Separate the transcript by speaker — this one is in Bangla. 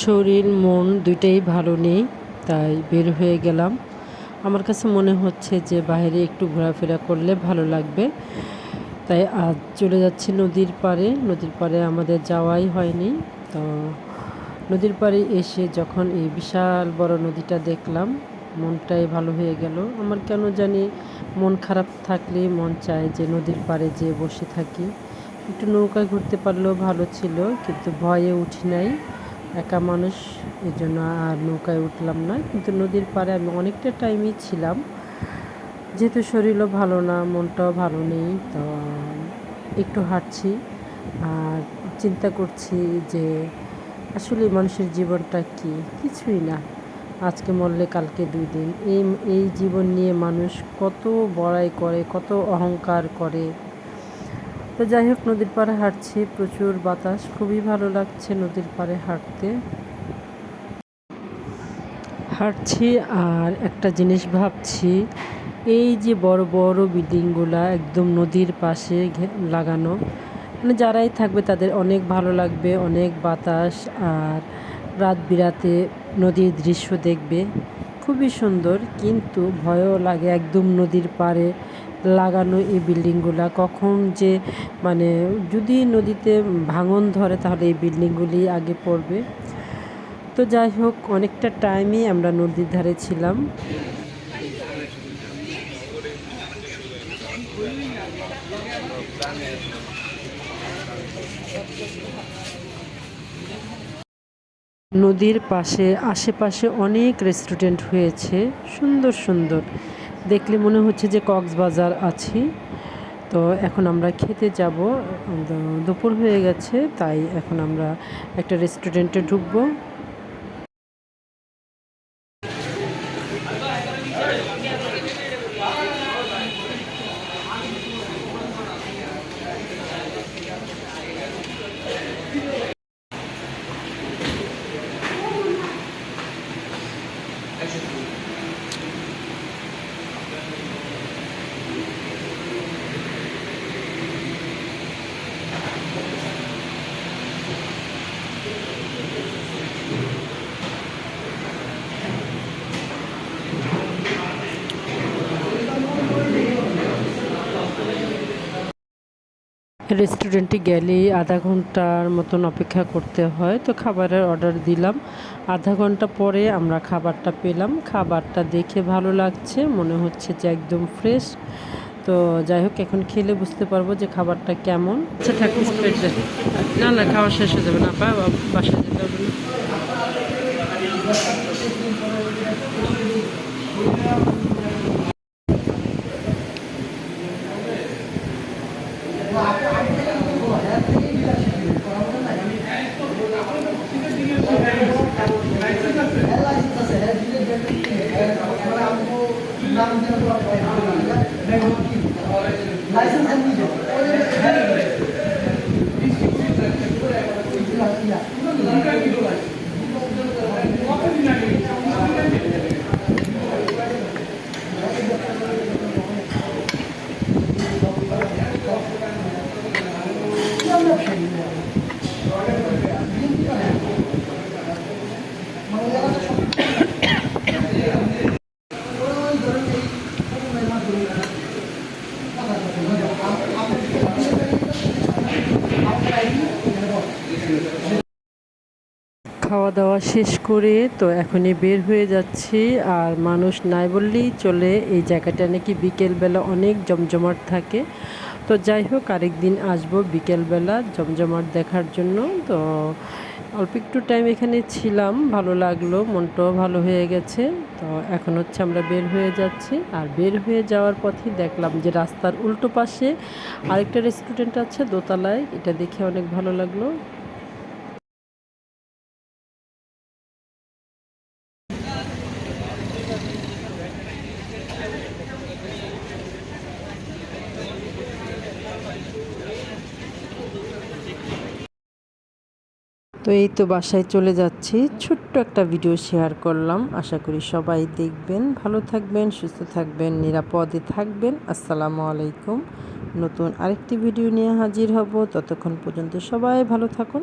Speaker 1: শরীর, মন দুইটাই ভালো নেই, তাই বের হয়ে গেলাম। আমার কাছে মনে হচ্ছে যে বাইরে একটু ঘোরাফেরা করলে ভালো লাগবে। তাই আজ চলে যাচ্ছি নদীর পাড়ে। নদীর পাড়ে আমাদের যাওয়াই হয়নি। তো নদীর পাড়ে এসে যখন এই বিশাল বড় নদীটা দেখলাম, মনটাই ভালো হয়ে গেল। আমার কেন জানি মন খারাপ থাকলে মন চায় যে নদীর পাড়ে যেয়ে বসে থাকি। একটু নৌকায় ঘুরতে পারলেও ভালো ছিল, কিন্তু ভয়ে উঠি নাই। একা মানুষ এই জন্য আর নৌকায় উঠলাম না। কিন্তু নদীর পাড়ে আমি অনেকটা টাইমই ছিলাম। যেহেতু শরীরও ভালো না, মনটাও ভালো নেই, তো একটু হাঁটছি। আর চিন্তা করছি যে আসলে মানুষের জীবনটা কি? কিছুই না। আজকে মরলে কালকে দুই দিন। এই এই জীবন নিয়ে মানুষ কত বড়াই করে, কত অহংকার করে। তো যাই হোক, নদীর পাড়ে হাঁটছি, প্রচুর বাতাস। খুবই ভালো লাগছে নদীর পাড়ে হাঁটতে। হাঁটছি আর একটা জিনিস ভাবছি, এই যে বড় বড় বিল্ডিংগুলা একদম নদীর পাশে লাগানো মানে যারাই থাকবে তাদের অনেক ভালো লাগবে, অনেক বাতাস আর রাত বিরাতে নদীর দৃশ্য দেখবে। খুবই সুন্দর, কিন্তু ভয়ও লাগে একদম নদীর পাড়ে লাগানো এই বিল্ডিংগুলা? কখন যে মানে যদি নদীতে ভাঙন ধরে তাহলে এই বিল্ডিংগুলি আগে পড়বে? তো যাই হোক, অনেকটা টাইমই আমরা নদীর ধারে ছিলাম। নদীর পাশে, আশেপাশে অনেক রেস্টুরেন্ট হয়েছে। সুন্দর সুন্দর। দেখলে মনে হচ্ছে যে কক্সবাজার আছি। তো এখন আমরা খেতে যাব। দুপুর হয়ে গেছে, তাই এখন আমরা একটা রেস্টুরেন্টে ঢুকবো। রেস্টুরেন্টে গেলে আধা ঘণ্টার মতন অপেক্ষা করতে হয়। তো খাবারের অর্ডার দিলাম। আধা ঘণ্টা পরে আমরা খাবারটা পেলাম। খাবারটা দেখে ভালো লাগছে। মনে হচ্ছে যে একদম ফ্রেশ তো যাই হোক, এখন খেলে বুঝতে পারব যে খাবারটা কেমন। আচ্ছা না না, খাওয়া শেষ হয়ে যাবে না। বাসায় যেতে হবে না। लाइसेंस हिस्सा से খাওয়া দাওয়া শেষ করে তো এখনই বের হয়ে যাচ্ছি। আর মানুষ নাই বললেই চলে। এই জায়গাটা নাকি বিকেলবেলা অনেক জমজমাট থাকে। তো যাই হোক আরেক দিন আসব বিকেলবেলা জমজমাট দেখার জন্য। তো অল্প একটু টাইম এখানে ছিলাম, ভালো লাগল, মনটাও ভালো হয়ে গেছে। তো এখন হচ্ছে আমরা বের হয়ে যাচ্ছি। আর বের হয়ে যাওয়ার পথে দেখলাম যে রাস্তার উল্টো পাশে আরেকটা রেস্টুরেন্ট আছে দোতলায়। এটা দেখে অনেক ভালো লাগল। তো এই তো বাসায় চলে যাচ্ছি। ছোট্ট একটা ভিডিও শেয়ার করলাম। আশা করি সবাই দেখবেন, ভালো থাকবেন, সুস্থ থাকবেন, নিরাপদে থাকবেন। আসসালামু আলাইকুম। নতুন আরেকটি ভিডিও নিয়ে হাজির হব। ততক্ষণ পর্যন্ত সবাই ভালো থাকুন।